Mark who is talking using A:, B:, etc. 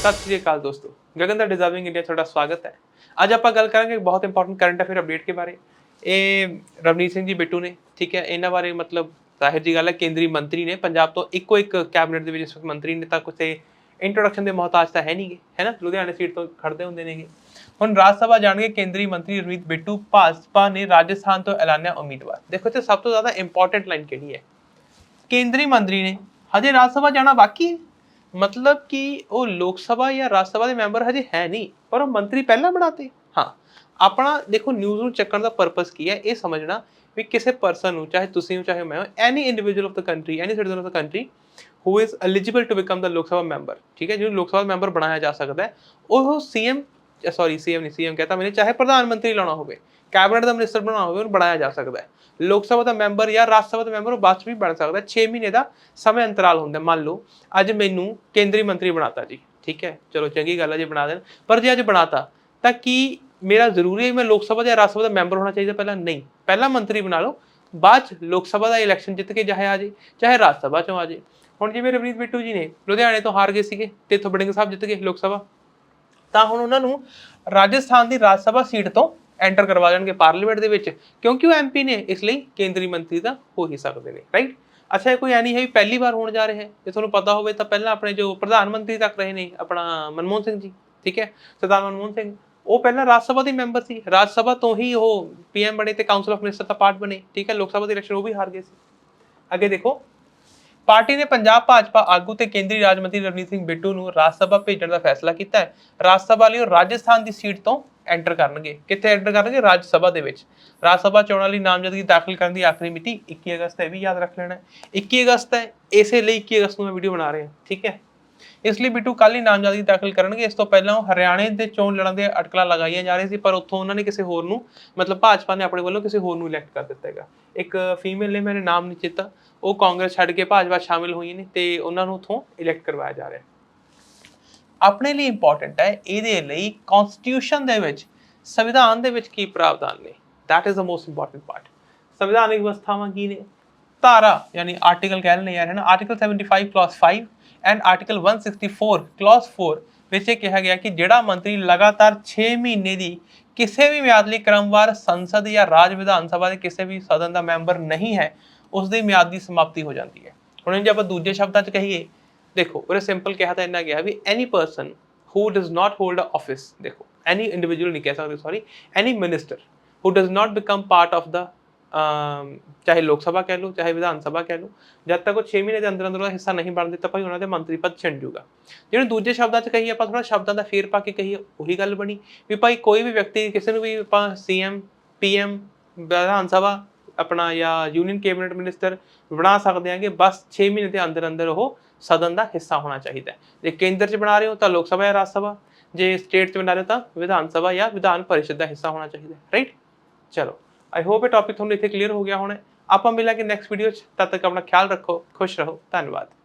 A: ਸਤਿ ਸ੍ਰੀ ਅਕਾਲ ਦੋਸਤੋ। ਗਗਨ ਦਾ deserving India ਤੁਹਾਡਾ ਸਵਾਗਤ ਹੈ। ਅੱਜ ਆਪਾਂ ਗੱਲ ਕਰਾਂਗੇ ਬਹੁਤ ਇੰਪੋਰਟੈਂਟ ਕਰੰਟ ਅਫੇਅਰ ਅਪਡੇਟ ਕੇ ਬਾਰੇ। ਇਹ ਰਵਨੀਤ ਸਿੰਘ ਜੀ ਬਿੱਟੂ ਨੇ, ਠੀਕ ਹੈ, ਇਹਨਾਂ ਬਾਰੇ ਮਤਲਬ ਜ਼ਾਹਿਰ ਜੀ ਗੱਲ ਹੈ, ਕੇਂਦਰੀ ਮੰਤਰੀ ਨੇ। ਪੰਜਾਬ ਤੋਂ ਇੱਕੋ ਇੱਕ ਕੈਬਨਿਟ ਦੇ ਵਿੱਚ ਇਸ ਵਕਤ ਮੰਤਰੀ ਨੇ, ਤਾਂ ਕਿਸੇ ਇੰਟਰੋਡਕਸ਼ਨ ਦੇ ਮੁਹਤਾਜ ਤਾਂ ਹੈ ਨਹੀਂਗੇ, ਹੈ ਨਾ? ਲੁਧਿਆਣੇ ਸੀਟ ਤੋਂ ਖੜਦੇ ਹੁੰਦੇ ਨੇਗੇ। ਹੁਣ ਰਾਜ ਸਭਾ ਜਾਣਗੇ, ਕੇਂਦਰੀ ਮੰਤਰੀ ਰਵਨੀਤ ਬਿੱਟੂ, ਭਾਜਪਾ ਨੇ ਰਾਜਸਥਾਨ ਤੋਂ ਐਲਾਨਿਆ ਉਮੀਦਵਾਰ। ਦੇਖੋ ਇੱਥੇ ਸਭ ਤੋਂ ਜ਼ਿਆਦਾ ਇੰਪੋਰਟੈਂਟ ਲਾਈਨ ਕਿਹੜੀ ਹੈ? ਕੇਂਦਰੀ ਮੰਤਰੀ ਨੇ। ਹਜੇ ਰਾਜ ਸਭਾ ਜਾਣਾ ਬਾਕੀ ਹੈ। ਮਤਲਬ ਕਿ ਉਹ ਲੋਕ ਸਭਾ ਜਾਂ ਰਾਜ ਸਭਾ ਦੇ ਮੈਂਬਰ ਹਜੇ ਹੈ ਨਹੀਂ, ਪਰ ਉਹ ਮੰਤਰੀ ਪਹਿਲਾਂ ਬਣਾਤੇ। ਹਾਂ, ਆਪਣਾ ਦੇਖੋ ਨਿਊਜ਼ ਨੂੰ ਚੱਕਣ ਦਾ ਪਰਪਸ ਕੀ ਹੈ? ਇਹ ਸਮਝਣਾ ਵੀ ਕਿਸੇ ਪਰਸਨ ਨੂੰ, ਚਾਹੇ ਤੁਸੀਂ ਹੋ, ਚਾਹੇ ਮੈਂ ਹੋ any individual of the country any citizen of the country who is eligible to become the Lok Sabha member ਠੀਕ ਹੈ? ਜਿਹਨੂੰ ਲੋਕ ਸਭਾ ਮੈਂਬਰ ਬਣਾਇਆ ਜਾ ਸਕਦਾ ਹੈ, ਉਹ ਸੀਐਮ ਸੌਰੀ ਸੀਐਮ ਨਹੀਂ ਸੀਐਮ ਕਹਤਾ ਮੈਨੇ, ਚਾਹੇ ਪ੍ਰਧਾਨ ਮੰਤਰੀ ਲਾਉਣਾ ਹੋਵੇ ਕੈਬਨਿਟ ਦਾ ਮਿਨਿਸਟਰ ਬਣਾਉਣਾ ਹੋਵੇ, ਉਹਨੂੰ ਬਣਾਇਆ ਜਾ ਸਕਦਾ ਹੈ। ਲੋਕ ਸਭਾ ਦਾ ਮੈਂਬਰ ਜਾਂ ਰਾਜ ਸਭਾ ਦਾ ਮੈਂਬਰ ਉਹ ਬਾਅਦ 'ਚ ਵੀ ਬਣ ਸਕਦਾ ਹੈ। 6 ਮਹੀਨੇ ਦਾ ਸਮੇਂ ਅੰਤਰਾਲ ਹੁੰਦਾ ਮੰਨ ਲਓ, ਅੱਜ ਮੈਨੂੰ ਕੇਂਦਰੀ ਮੰਤਰੀ ਬਣਾਤਾ ਜੀ, ਠੀਕ ਹੈ? ਚਲੋ, ਚੰਗੀ ਗੱਲ ਹੈ ਜੇ ਬਣਾ ਦੇਣ। ਪਰ ਜੇ ਅੱਜ ਬਣਾਤਾ, ਤਾਂ ਕੀ ਮੇਰਾ ਜ਼ਰੂਰੀ ਹੈ ਮੈਂ ਲੋਕ ਸਭਾ ਜਾਂ ਰਾਜ ਸਭਾ ਦਾ ਮੈਂਬਰ ਹੋਣਾ ਚਾਹੀਦਾ ਪਹਿਲਾਂ? ਨਹੀਂ। ਪਹਿਲਾਂ ਮੰਤਰੀ ਬਣਾ ਲਓ, ਬਾਅਦ 'ਚ ਲੋਕ ਸਭਾ ਦਾ ਇਲੈਕਸ਼ਨ ਜਿੱਤ ਕੇ ਚਾਹੇ ਆ ਜੇ, ਚਾਹੇ ਰਾਜ ਸਭਾ ਚੋਂ ਆ ਜੇ। ਹੁਣ ਜਿਵੇਂ ਰਵਨੀਤ ਬਿੱਟੂ ਜੀ ਨੇ, ਲੁਧਿਆਣੇ ਤੋਂ ਹਾਰ ਗਏ ਸੀਗੇ, ਤੇ ਇੱਥੋਂ ਬੜਿੰਗ ਸਾਹਿਬ ਜਿੱਤ ਗਏ ਲੋਕ ਸਭਾ। ਤਾਂ ਹੁਣ ਉਹਨਾਂ ਨੂੰ ਰਾਜਸਥਾਨ ਦੀ ਰਾਜ ਸਭਾ ਸੀਟ ਤੋਂ ਐਂਟਰ ਕਰਵਾ ਜਾਣਗੇ ਪਾਰਲੀਮੈਂਟ ਦੇ ਵਿੱਚ। ਕਿਉਂਕਿ ਉਹ ਐਮਪੀ ਨੇ? ਇਸ ਲਈ ਕੇਂਦਰੀ ਮੰਤਰੀ ਤਾਂ ਹੋ ਹੀ ਸਕਦੇ ਨੇ ਰਾਈਟ ਅੱਛਾ, ਇਹ ਕੋਈ ਐ ਨਹੀਂ ਹੈ ਵੀ ਪਹਿਲੀ ਵਾਰ ਹੋਣ ਜਾ ਰਿਹਾ ਹੈ। ਜੇ ਤੁਹਾਨੂੰ ਪਤਾ ਹੋਵੇ ਤਾਂ ਪਹਿਲਾਂ ਆਪਣੇ ਜੋ ਪ੍ਰਧਾਨ ਮੰਤਰੀ ਤੱਕ ਰਹੇ ਨੇ, ਆਪਣਾ ਮਨਮੋਹਨ ਸਿੰਘ ਜੀ, ਠੀਕ ਹੈ? ਸਰਦਾਰ ਮਨਮੋਹਨ ਸਿੰਘ। ਉਹ ਪਹਿਲਾਂ ਰਾਜ ਸਭਾ ਦੇ ਮੈਂਬਰ ਸੀ। ਰਾਜ ਸਭਾ ਤੋਂ ਹੀ ਉਹ ਪੀਐਮ ਬਣੇ ਤੇ ਕਾਉਂਸਲ ਆਫ ਮਿਨਿਸਟਰ ਦਾ ਪਾਰਟ ਬਣੇ, ਠੀਕ ਹੈ? ਲੋਕ ਸਭਾ ਦੀ ਇਲੈਕਸ਼ਨ ਉਹ ਵੀ ਹਾਰ ਗਏ ਸੀ। ਅੱਗੇ ਦੇਖੋ ਪਾਰਟੀ ਨੇ ਪੰਜਾਬ ਭਾਜਪਾ ਆਗੂ ਤੇ ਕੇਂਦਰੀ ਰਾਜ ਮੰਤਰੀ ਰਵਨੀਤ ਸਿੰਘ ਬਿੱਟੂ ਨੂੰ ਰਾਜ ਸਭਾ ਭੇਜਣ ਦਾ ਫੈਸਲਾ ਕੀਤਾ ਹੈ। ਰਾਜ ਸਭਾ ਲਈ ਉਹ ਰਾਜਸਥਾਨ ਦੀ ਸੀਟ ਤੋਂ ਐਂਟਰ ਕਰਨਗੇ। ਕਿੱਥੇ ਐਂਟਰ ਕਰਨਗੇ? ਰਾਜ ਸਭਾ ਦੇ ਵਿੱਚ। ਰਾਜ ਸਭਾ ਚੋਣਾਂ ਲਈ ਨਾਮਜ਼ਦਗੀ ਦਾਖਲ ਕਰਨ ਦੀ ਆਖਰੀ ਮਿਤੀ 21 ਅਗਸਤ ਹੈ, ਇਹ ਵੀ ਯਾਦ ਰੱਖ ਲੈਣਾ ਹੈ। 21 ਅਗਸਤ ਹੈ, ਇਸੇ ਲਈ 21 ਅਗਸਤ ਨੂੰ ਮੈਂ ਵੀਡੀਓ ਬਣਾ ਰਿਹਾ, ਠੀਕ ਹੈ? ਇਸ ਲਈ ਬਿੱਟੂ ਕੱਲ ਹੀ ਨਾਮਜ਼ਦਗੀ ਦਾਖਲ ਕਰਨਗੇ। ਇਸ ਤੋਂ ਪਹਿਲਾਂ ਉਹ ਹਰਿਆਣੇ ਦੇ ਚੋਣ ਲੜਨ ਦੇ ਅਟਕਲਾਂ ਲਗਾਈਆਂ ਜਾ ਰਹੀਆਂ ਸੀ, ਪਰ ਉੱਥੋਂ ਉਹਨਾਂ ਨੇ ਕਿਸੇ ਹੋਰ ਨੂੰ, ਮਤਲਬ ਭਾਜਪਾ ਨੇ ਆਪਣੇ ਵੱਲੋਂ ਕਿਸੇ ਹੋਰ ਨੂੰ ਇਲੈਕਟ ਕਰ ਦਿੱਤਾ ਹੈਗਾ। ਇੱਕ ਫੀਮੇਲ ਨੇ ਮੇਰੇ ਨਾਮ ਨਹੀਂ ਚੇਤਾ, ਉਹ ਕਾਂਗਰਸ ਛੱਡ ਕੇ ਭਾਜਪਾ ਸ਼ਾਮਿਲ ਹੋਈ ਨੇ ਤੇ ਉਹਨਾਂ ਨੂੰ ਉੱਥੋਂ ਇਲੈਕਟ ਕਰਵਾਇਆ ਜਾ ਰਿਹਾ ਆਪਣੇ ਲਈ ਇੰਪੋਰਟੈਂਟ ਹੈ, ਇਹਦੇ ਲਈ ਕਨਸਟੀਟਿਊਸ਼ਨ ਦੇ ਵਿੱਚ, ਸੰਵਿਧਾਨ ਦੇ ਵਿੱਚ ਕੀ ਪ੍ਰਾਵਧਾਨ ਨੇ? That is the most important part. ਸੰਵਿਧਾਨਿਕ ਵਿਵਸਥਾਵਾਂ ਕੀ ਨੇ? ਧਾਰਾ, ਯਾਨੀ ਆਰਟੀਕਲ ਕਹਿ ਲੈਣੇ ਯਾਰ, ਹੈ ਨਾ? Article 75 clause 5 and article 164 clause 4 ਵਿੱਚ ਇਹ ਕਿਹਾ ਗਿਆ ਕਿ ਜਿਹੜਾ ਮੰਤਰੀ ਲਗਾਤਾਰ 6 ਮਹੀਨੇ ਦੀ ਕਿਸੇ ਵੀ ਮਿਆਦ ਲਈ ਕ੍ਰਮਵਾਰ ਸੰਸਦ ਜਾਂ ਰਾਜ ਵਿਧਾਨ ਸਭਾ ਦੇ ਕਿਸੇ ਵੀ ਸਦਨ ਦਾ ਮੈਂਬਰ ਨਹੀਂ ਹੈ ਉਸ ਦੀ ਮਿਆਦ ਦੀ ਸਮਾਪਤੀ ਹੋ ਜਾਂਦੀ ਹੈ। ਹੁਣ ਜੇ ਆਪਾਂ ਦੂਜੇ ਸ਼ਬਦਾਂ 'ਚ ਕਹੀਏ, ਦੇਖੋ ਉਹਨੇ ਸਿੰਪਲ ਕਿਹਾ ਤਾਂ ਇੰਨਾ ਗਿਆ ਵੀ any person who does not hold a office, ਦੇਖੋ ਐਨੀ individual ਨਹੀਂ ਕਹਿ ਸਕਦੇ sorry any minister who does not become part of the ਚਾਹੇ ਲੋਕ ਸਭਾ ਕਹਿ ਲਓ, ਚਾਹੇ ਵਿਧਾਨ ਸਭਾ ਕਹਿ ਲਓ, ਜਦ ਤੱਕ ਉਹ 6 ਮਹੀਨੇ ਦੇ ਅੰਦਰ ਅੰਦਰ ਉਹਦਾ ਹਿੱਸਾ ਨਹੀਂ ਬਣ ਦਿੱਤਾ, ਭਾਈ ਉਹਨਾਂ ਦੇ ਮੰਤਰੀ ਪਦ ਛਿੰਡ ਜੂਗਾ ਜਿਹੜੇ ਦੂਜੇ ਸ਼ਬਦਾਂ 'ਚ ਕਹੀਏ, ਆਪਾਂ ਥੋੜਾ ਸ਼ਬਦਾਂ ਦਾ ਫੇਰ ਪਾ ਕੇ ਕਹੀਏ, ਉਹੀ ਗੱਲ ਬਣੀ ਵੀ ਭਾਈ ਕੋਈ ਵੀ ਵਿਅਕਤੀ, ਕਿਸੇ ਨੂੰ ਵੀ ਆਪਾਂ ਸੀਐਮ ਪੀਐਮ ਵਿਧਾਨ ਸਭਾ, ਆਪਣਾ ਜਾਂ ਯੂਨੀਅਨ ਕੈਬਨਿਟ ਮਿਨਿਸਟਰ ਬਣਾ ਸਕਦੇ ਆਂਗੇ ਬਸ 6 ਮਹੀਨੇ ਦੇ ਅੰਦਰ ਅੰਦਰ ਉਹ ਸਦਨ ਦਾ ਹਿੱਸਾ ਹੋਣਾ ਚਾਹੀਦਾ ਜੇ ਕੇਂਦਰ 'ਚ ਬਣਾ ਰਹੇ ਹੋ, ਤਾਂ ਲੋਕ ਸਭਾ ਜਾਂ ਰਾਜ ਸਭਾ, ਜੇ ਸਟੇਟ 'ਚ ਬਣਾ ਰਹੇ ਹੋ, ਤਾਂ ਵਿਧਾਨ ਸਭਾ ਜਾਂ ਵਿਧਾਨ ਪਰਿਸ਼ਦ ਦਾ ਹਿੱਸਾ ਹੋਣਾ ਚਾਹੀਦਾ ਰਾਈਟ ਚਲੋ। ਆਈ ਹੋਪ ਇਹ ਟੌਪਿਕ ਤੁਹਾਨੂੰ ਇੱਥੇ ਕਲੀਅਰ ਹੋ ਗਿਆ ਹੋਣਾ ਆਪਾਂ ਮਿਲਾਂਗੇ ਨੈਕਸਟ ਵੀਡੀਓ 'ਚ। ਤਦ ਤੱਕ ਆਪਣਾ ਖਿਆਲ ਰੱਖੋ, ਖੁਸ਼ ਰਹੋ। ਧੰਨਵਾਦ।